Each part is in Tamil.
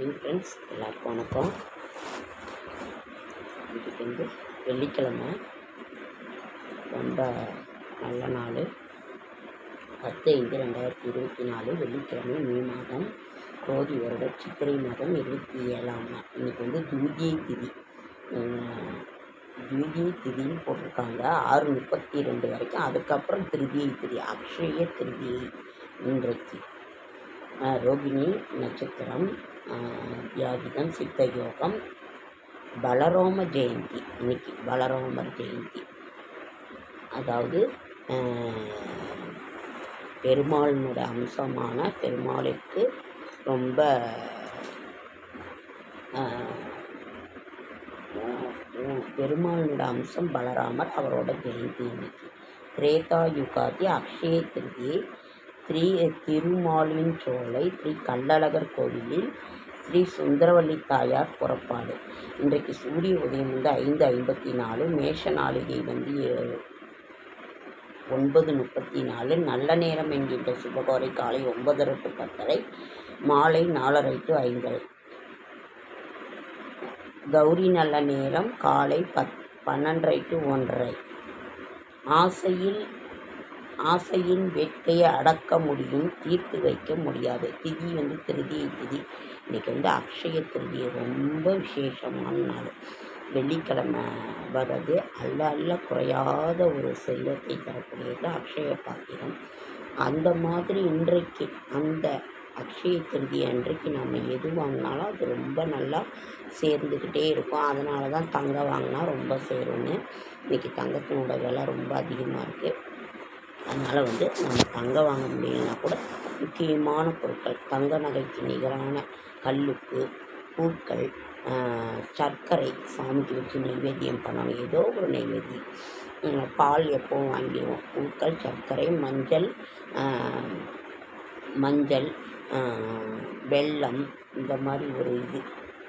மார்னிங் ஃப்ரெண்ட்ஸ் எல்லாருக்கும் வணக்கம். இன்னைக்கு வந்து வெள்ளிக்கிழமை. ரொம்ப நல்ல நாள். பத்து ஐந்து ரெண்டாயிரத்தி இருபத்தி நாலு வெள்ளிக்கிழமை மே மாதம். கோதி வருடம் சித்திரை மாதம் இருபத்தி ஏழாம் நாள். இன்றைக்கி வந்து துவிதியை திதி. உம், திதின்னு போட்டிருக்காங்க. ஆறு முப்பத்தி ரெண்டு வரைக்கும். அதுக்கப்புறம் திருதியை திதி. அக்ஷய திருதியை இன்றைக்கு ரோகிணி நட்சத்திரம். ஆஹ் சித்த யோகம் பலரோம ஜெயந்தி. இன்னைக்கு பலரோமர் ஜெயந்தி. அதாவது பெருமாளினோட அம்சமான பெருமாளுக்கு ரொம்ப ஆஹ் பெருமாளோட அம்சம் பலராமர் அவரோட ஜெயந்தி இன்னைக்கு. திரேதா யுகாதி அக்ஷய திருதியை ஸ்ரீ திருமாலின் சோலை ஸ்ரீ கள்ளழகர் கோவிலில் ஸ்ரீ சுந்தரவல்லி தாயார் புறப்பாடு. இன்றைக்கு சூரிய உதயம் வந்து ஐந்து ஐம்பத்தி நாலு மேஷ நாளிகை வந்து ஒன்பது முப்பத்தி நாலு நல்ல நேரம் என்கின்ற சுபகோரை காலை ஒன்பதரை டு பத்தரை மாலை நாலரை டு ஐந்தரை. கௌரி நல்ல நேரம் காலை பத் பன்னெண்டரை டு ஒன்றரை. ஆசையில் ஆசையின் வேட்கையை அடக்க முடியும் தீர்த்து வைக்க முடியாது. திதி வந்து திருதியை திதி. இன்றைக்கி வந்து அக்ஷய திருதி ரொம்ப விசேஷமான நாள். வெள்ளிக்கிழமை வர்றது அல்ல அல்ல குறையாத ஒரு செல்வத்தை தரக்கூடியது அக்ஷய பாத்திரம். அந்த மாதிரி இன்றைக்கு அந்த அக்ஷய திருதி அன்றைக்கு நம்ம எது வாங்கினாலும் அது ரொம்ப நல்லா சேர்ந்துக்கிட்டே இருக்கும். அதனால தான் தங்கம் வாங்கினா ரொம்ப சேரும்னு. இன்றைக்கி தங்கத்தினோட விலை ரொம்ப அதிகமாக இருக்குது அதனால் வந்து நம்ம தங்கம் வாங்க முடியலனா கூட முக்கியமான பொருட்கள் தங்க நகைக்கு நிகரான கல்லுப்பு பூக்கள் சர்க்கரை சாமிக்கு வச்சு நைவேத்தியம் பண்ணணும். ஏதோ ஒரு நைவேத்தியம். பால் எப்போவும் வாங்கிடுவோம். பூக்கள் சர்க்கரை மஞ்சள் மஞ்சள் வெள்ளம் வெல்லம் இந்த மாதிரி ஒரு இது.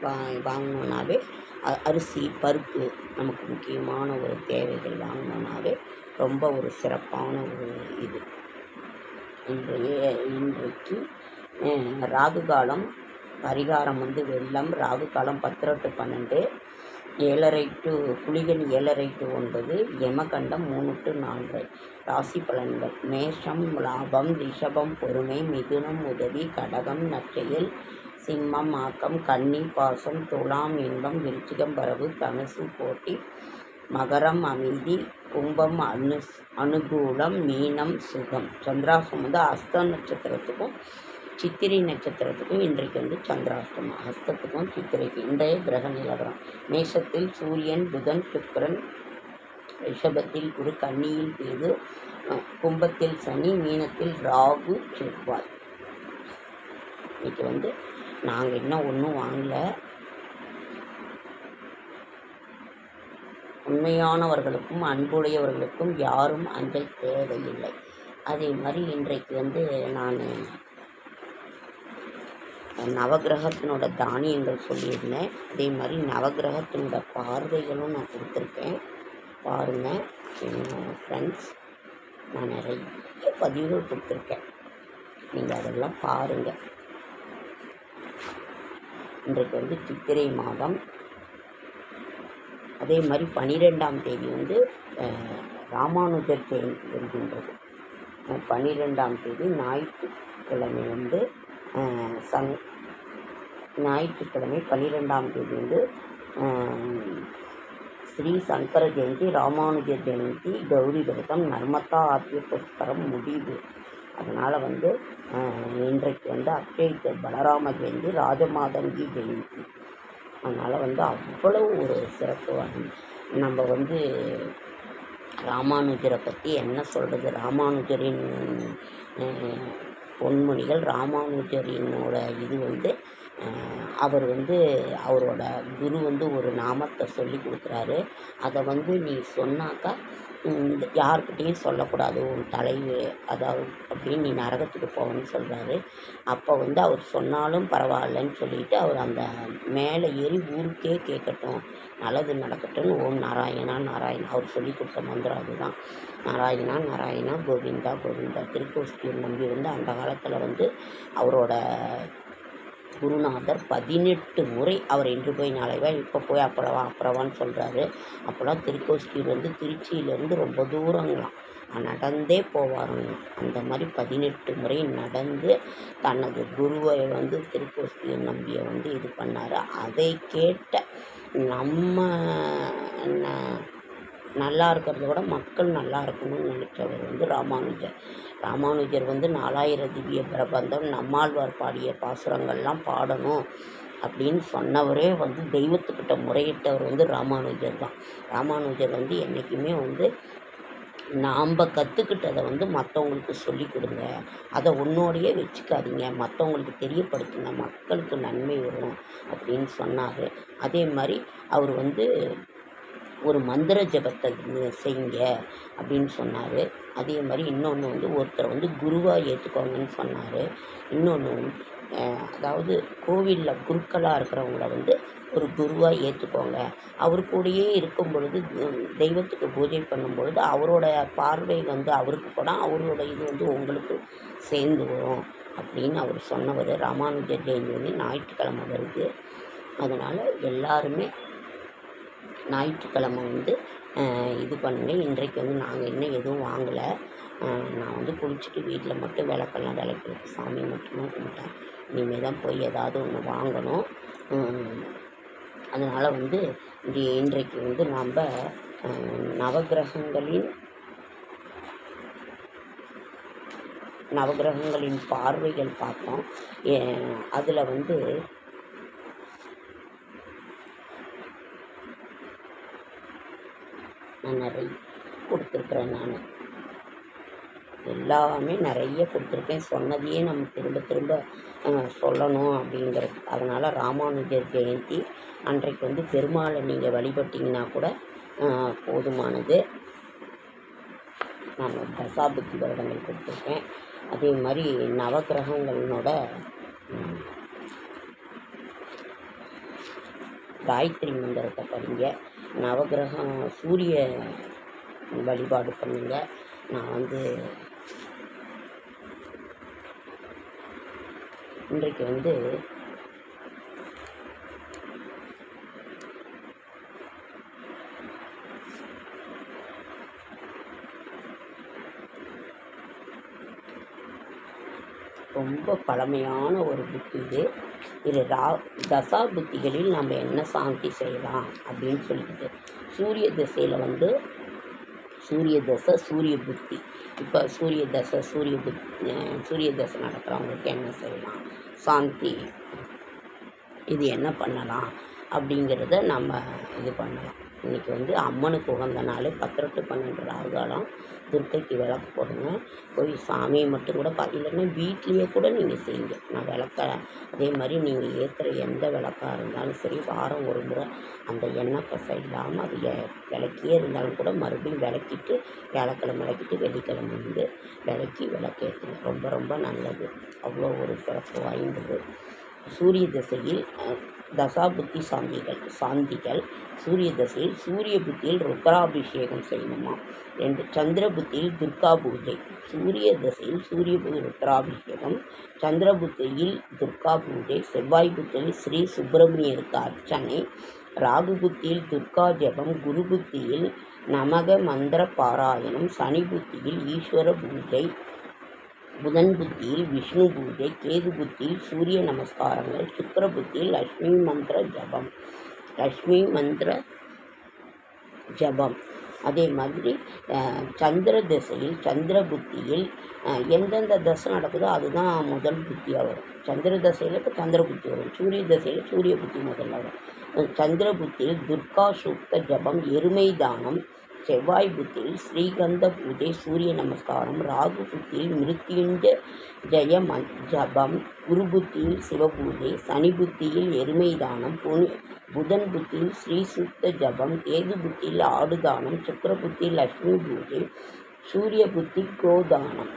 வா வாங்கினோன்னாவே அரிசி பருப்பு நமக்கு முக்கியமான ஒரு தேவைகள் வாங்கினோன்னாவே ரொம்ப ஒரு சிறப்பான ஒரு இது. இன்றைய இன்றைக்கு ராகு காலம் பரிகாரம் வந்து வெள்ளம் ராகு காலம் பத்திரெட்டு பன்னெண்டு ஏழரை டு குளிகன் ஏழரை டு ஒன்பது யமகண்டம் மூணு டு நான்கு. ராசி பலன்கள். மேஷம் லாபம் ரிஷபம் பொறுமை மிதுனம் உதவி கடகம் நற்செயல் சிம்மம் ஆக்கம் கன்னி பாசம் துலாம் இன்பம் விருச்சிகம் வரவு தனுசு போட்டி மகரம் அமைதி கும்பம் அனு அனுகூலம் மீனம் சுகம். சந்திராசம் வந்து அஸ்த நட்சத்திரத்துக்கும் சித்திரை நட்சத்திரத்துக்கும் இன்றைக்கு வந்து சந்திராஷ்டமம். ஹஸ்தத்துக்கும் சித்திரைக்கு இன்றைய கிரக நிலவரம். மேஷத்தில் சூரியன் புதன் சுக்கரன் ரிஷபத்தில் குரு கன்னியில் பேது கும்பத்தில் சனி மீனத்தில் ராகு செவ்வாய். இன்னைக்கு வந்து நாங்கள் இன்னும் ஒன்றும் வாங்கல. உண்மையானவர்களுக்கும் அன்புடையவர்களுக்கும் யாரும் அஞ்சல் தேவையில்லை. அதே மாதிரி இன்றைக்கு வந்து நான் நவக்கிரகத்தினோட தானியங்கள் சொல்லியிருந்தேன். அதே மாதிரி நவக்கிரகத்தினோட பார்வைகளும் நான் கொடுத்துருக்கேன். பாருங்கள் ஃப்ரெண்ட்ஸ் நான் நிறைய பதிவுகள் கொடுத்துருக்கேன். நீங்கள் அதெல்லாம் பாருங்கள் இன்றைக்கு வந்து சித்திரை மாதம். அதே மாதிரி பனிரெண்டாம் தேதி வந்து ராமானுஜர் ஜெயந்தி வருகின்றது. பன்னிரெண்டாம் தேதி ஞாயிற்றுக்கிழமை வந்து சன் ஞாயிற்றுக்கிழமை பன்னிரெண்டாம் தேதி வந்து ஸ்ரீ சங்கர ஜெயந்தி ராமானுஜர் ஜெயந்தி கௌரி விரதம் நர்மதா ஆத்திய புஷ்கரம் முடிவு. அதனால் வந்து இன்றைக்கு வந்து அக்ஷய பலராம ஜெயந்தி ராஜமாதங்கி ஜெயந்தி. அதனால் வந்து அவ்வளோ ஒரு சிறப்பு வாய்ந்த நம்ம வந்து ராமானுஜரை பற்றி என்ன சொல்கிறது ராமானுஜரின் பொன்மொழிகள் ராமானுஜரினோட இது வந்து அவர் வந்து அவரோட குரு வந்து ஒரு நாமத்தை சொல்லி கொடுக்குறாரு. அதை வந்து நீ சொன்னாக்கா உம், சொல்லக்கூடாது. உன் தலைவு அதாவது அப்படின்னு நீ நரகத்துக்கு போகணும்னு சொல்கிறாரு அப்போ வந்து அவர் சொன்னாலும் பரவாயில்லன்னு சொல்லிட்டு அவர் அந்த மேலே ஏறி ஊருக்கே கேட்கட்டும். நல்லது நடக்கட்டும்னு ஓம் நாராயணா நாராயணா. அவர் சொல்லி கொடுத்த மந்திரம் அதுதான். நாராயணா நாராயணா கோவிந்தா கோவிந்தா. திருக்கோஷ்டியூர் நம்பி வந்து அந்த காலத்தில் வந்து அவரோட குருநாதர் பதினெட்டு முறை அவர் இன்று போய் நாளைவா இப்போ போய் அப்புறவா அப்புறவான்னு சொல்கிறாரு அப்போல்லாம் திருக்கோஷ்டியூர் வந்து திருச்சியிலேருந்து ரொம்ப தூரங்களாம். நடந்தே போவாருங்க அந்த மாதிரி பதினெட்டு முறை நடந்து தனது குருவை வந்து திருக்கோஷ்டியை நம்பியை வந்து இது பண்ணார். அதை கேட்ட நம்ம நல்லா இருக்கிறத விட மக்கள் நல்லா இருக்கணும்னு நினைச்சவர் வந்து ராமானுஜர். ராமானுஜர் வந்து நாலாயிர திவ்ய பிரபந்தம் நம்மாழ்வார் பாடிய பாசுரங்கள்லாம் பாடணும் அப்படின்னு சொன்னவரே வந்து தெய்வத்துக்கிட்ட முறையிட்டவர் வந்து ராமானுஜர் தான். ராமானுஜர் வந்து என்றைக்குமே வந்து நாம் கற்றுக்கிட்டதை வந்து மற்றவங்களுக்கு சொல்லி கொடுங்க. அதை உன்னோடையே வச்சுக்காதீங்க. மற்றவங்களுக்கு தெரியப்படுத்துங்க. மக்களுக்கு நன்மை வரும் அப்படின்னு சொன்னார். அதே மாதிரி அவர் வந்து ஒரு மந்திர ஜபத்தை செய்யுங்க அப்படின்னு சொன்னார். அதே மாதிரி இன்னொன்று வந்து ஒருத்தர் வந்து குருவாக ஏற்றுக்கோங்கன்னு சொன்னார். இன்னொன்று அதாவது கோவிலில் குருக்களாக இருக்கிறவங்கள வந்து ஒரு குருவாக ஏற்றுக்கோங்க அவர் கூடயே இருக்கும் பொழுது தெய்வத்துக்கு பூஜை பண்ணும் பொழுது அவரோட பார்வை வந்து அவருக்கு படம் அவரோட இது வந்து உங்களுக்கு சேர்ந்து வரும் அப்படின்னு அவர் சொன்னவர். ராமானுஜர் ஜெயந்தி வந்து ஞாயிற்றுக்கிழமை வருது. அதனால் எல்லாருமே ஞாயிற்றுக்கிழமை வந்து இது பண்ணுங்க. இன்றைக்கு வந்து நாங்கள் இன்னும் எதுவும் வாங்கலை. நான் வந்து குளிச்சுட்டு வீட்டில் மட்டும் விளக்கெல்லாம் விளக்கி சாமி மட்டும்தான் கும்பிட்டேன். இனிமேல் தான் போய் ஏதாவது ஒன்று வாங்கணும். அதனால் வந்து இன்று இன்றைக்கு வந்து நாம் நவகிரகங்களின் நவக்கிரகங்களின் நவக்கிரகங்களின் பார்வைகள் பார்த்தோம். அதில் வந்து நான் நிறைய கொடுத்துருக்குறேன் நான். எல்லாமே நிறைய கொடுத்துருக்கேன். சொன்னதையே நம்ம திரும்ப திரும்ப சொல்லணும் அப்படிங்கிறது. அதனால் ராமானுஜர் ஜெயந்தி அன்றைக்கு வந்து பெருமாளை நீங்கள் வழிபட்டிங்கன்னா கூட போதுமானது. நான் தசாபுத்தி வருடங்கள் கொடுத்துருக்கேன். அதே மாதிரி நவக்கிரகங்களோட காயத்ரி மந்திரத்தை படிங்க. நவக்கிரகம் சூரிய வழிபாடு பண்ணுங்க. நான் வந்து இன்றைக்கு வந்து ரொம்ப பழமையான ஒரு புக்கு இது. இது ரா தசா புத்திகளில் நம்ம என்ன சாந்தி செய்யலாம் அப்படின்னு சொல்லிட்டு. சூரிய திசையில் வந்து சூரிய தசை சூரிய புத்தி. இப்போ சூரிய தசை சூரிய புத் சூரிய தசை நடக்கிறவங்களுக்கு என்ன செய்யலாம்? சாந்தி. இது என்ன பண்ணலாம் அப்படிங்கிறத நம்ம இது பண்ணலாம். இன்றைக்கி வந்து அம்மனுக்கு உகந்த நாள். பத்திரட்டு பன்னெண்டு ராகுகாலம் துர்க்கைக்கு விளக்கு போடுங்க போய் சாமியை மட்டும் கூட பா இல்லைன்னா வீட்லேயே கூட நீங்கள் செய்யுங்க. நான் விளக்க அதே மாதிரி நீங்கள் ஏற்றுற எந்த விளக்காக இருந்தாலும் சரி வாரம் ஒரு முறை அந்த எண்ணெய் பசை இல்லாமல் அது எ- விளக்கியே இருந்தாலும் கூட மறுபடியும் விளக்கிட்டு வியாழக்கிழமை விளக்கிட்டு வெள்ளிக்கிழமை வந்து விளக்கி விளக்கேற்றுங்க ரொம்ப ரொம்ப நல்லது. அவ்வளோ ஒரு சிறப்பு வாய்ந்தது. சூரிய திசையில் தசாபுத்தி சாந்திகள் சாந்திகள் சூரிய தசையில் சூரிய புத்தியில் ருத்ராபிஷேகம் செய்யணுமா? ரெண்டு சந்திர புத்தியில் துர்கா பூஜை. சூரிய தசையில் சூரிய பு- ருத்ராபிஷேகம் சந்திர புத்தியில் துர்கா பூஜை செவ்வாய் புத்தியில் ஸ்ரீ சுப்பிரமணியருக்கு அர்ச்சனை ராகு புத்தியில் துர்கா ஜெபம் குரு புத்தியில் நமக மந்திர பாராயணம் சனி புத்தியில் ஈஸ்வர பூஜை புதன் புத்தியில் விஷ்ணு பூஜை கேது புத்தியில் சூரிய நமஸ்காரங்கள் சுக்கர புத்தியில் லக்ஷ்மி மந்திர ஜபம். லக்ஷ்மி மந்திர ஜபம். அதே மாதிரி சந்திர திசையில் சந்திர புத்தியில் எந்தெந்த தசை நடக்குதோ அதுதான் முதல் புத்தியாக வரும். சந்திர தசையில் இப்போ சந்திர புத்தி வரும். சூரிய தசையில் சூரிய புத்தி முதல்ல வரும். சந்திர புத்தியில் துர்கா சூக்த ஜபம் எருமை தானம் செவ்வாய் புத்தியில் ஸ்ரீகந்த பூஜை சூரிய நமஸ்காரம் ராகு புத்தியில் மிருத்யுஞ்ச ஜெய ஜபம் குரு புத்தியில் சிவபூஜை சனி புத்தியில் எருமை தானம் புனி புதன் புத்தியில் ஸ்ரீ சுத்த ஜபம் கேது புத்தியில் ஆடு தானம் சுக்கிர புத்தியில் லக்ஷ்மி பூஜை சூரிய புத்தி கோதானம்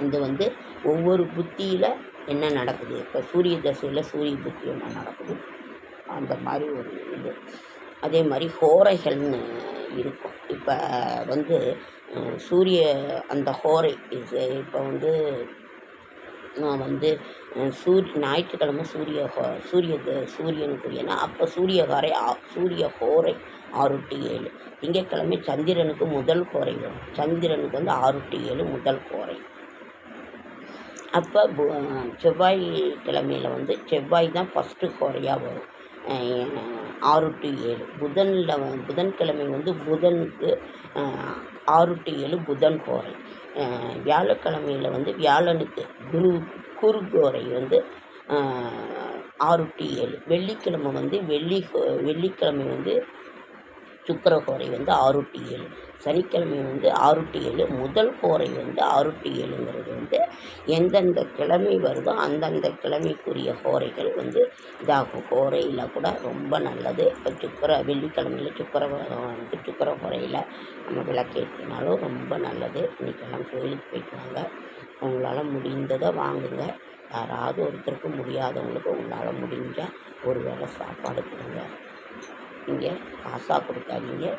இது வந்து ஒவ்வொரு புத்தியில் என்ன நடக்குது? இப்போ சூரிய தசையில் சூரிய புத்தி என்ன நடக்குது. அந்த மாதிரி ஒரு இது. அதே மாதிரி ஹோரைகள்னு இருக்கும். இப்போ வந்து சூரிய அந்த ஹோரை இது இப்போ வந்து நான் வந்து சூரிய ஞாயிற்றுக்கிழமை சூரிய ஹோ- சூரிய த- சூரியனுக்குரியனா அப்போ சூரியகாரை ஆ- சூரிய ஹோரை ஆறு டு ஏழு. திங்கட்கிழமை சந்திரனுக்கு முதல் கோரை வரும். சந்திரனுக்கு வந்து ஆறு டு ஏழு முதல் கோரை அப்போ செவ்வாய் கிழமையில் வந்து செவ்வாய் தான் ஃபஸ்ட்டு கோரையாக வரும். ஆறு டு ஏழு. புதனில் புதன்கிழமை வந்து புதனுக்கு ஆறு டு ஏழு புதன் கோரை. வியாழக்கிழமையில் வந்து வியாழனுக்கு குரு குரு கோரை வந்து ஆறு டு ஏழு. வெள்ளிக்கிழமை வந்து வெள்ளி வெள்ளிக்கிழமை வந்து சுக்கர கோரை வந்து ஆறு ஏழு சனிக்கிழமை வந்து ஆறு ஏழு முதல் கோரை வந்து ஆறு ஏழுங்கிறது வந்து எந்தெந்த கிழமை வருதோ அந்தந்த கிழமைக்குரிய கோரைகள் வந்து இதாகும். கோரையில் கூட ரொம்ப நல்லது. இப்போ சுக்கர வெள்ளிக்கிழமையில் சுக்கர வந்து சுக்கர கோரையில் நம்ம விளக்கேற்றினாலும் ரொம்ப நல்லது. இன்றைக்கெல்லாம் கோயிலுக்கு போயிட்டு வாங்க. உங்களால் முடிந்ததை வாங்குங்க. யாராவது ஒருத்தருக்கும் முடியாதவங்களுக்கு உங்களால் முடிஞ்சால் ஒரு வேளை சாப்பாடு கொடுங்க. நீங்கள் காசாக கொடுக்காதீங்க.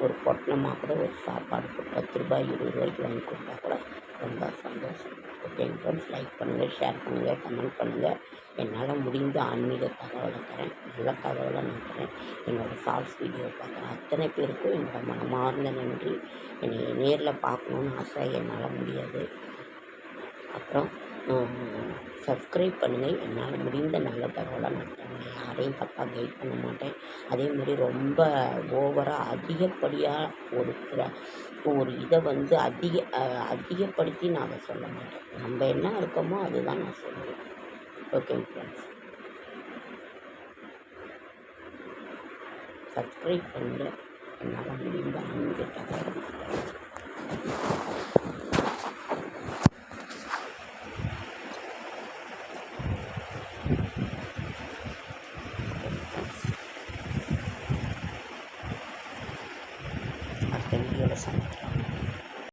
ஒரு பொட்டணமாக கூட ஒரு சாப்பாடு கொடு- பத்து ரூபாய் இருபது ரூபாய்க்கு வாங்கி கொடுத்தா கூட ரொம்ப சந்தோஷம். ஓகே ஃப்ரெண்ட்ஸ் லைக் பண்ணுங்கள் ஷேர் பண்ணுங்கள் கமெண்ட் பண்ணுங்கள் என்னால் முடிந்த ஆன்மீக தகவலை தரேன். நல்ல தகவலை நான் தரேன். என்னோடய ஷார்ட்ஸ் வீடியோ பார்க்குறேன் அத்தனை பேருக்கும் என்னோடய மனமார்ந்த நன்றி. என்னை நேரில் பார்க்கணுன்னு ஆசை. என்னால் முடியாது. அப்புறம் சப்ஸ்கிரைப் பண்ணுங்கள் என்னால் முடிந்த நல்ல தகவலை நான் யாரையும் தப்பாக கைட் பண்ண மாட்டேன். அதே மாதிரி ரொம்ப ஓவராக அதிகப்படியாக ஒரு ஒரு இதை வந்து அதிக அதிகப்படுத்தி நான் அதை சொல்ல மாட்டேன். நம்ம என்ன இருக்கோமோ அதுதான் நான் சொல்லுவேன். ஓகே ஃப்ரெண்ட்ஸ் சப்ஸ்கிரைப் பண்ணுங்கள் என்னால் முடிந்த ஆன்மீக தகவலை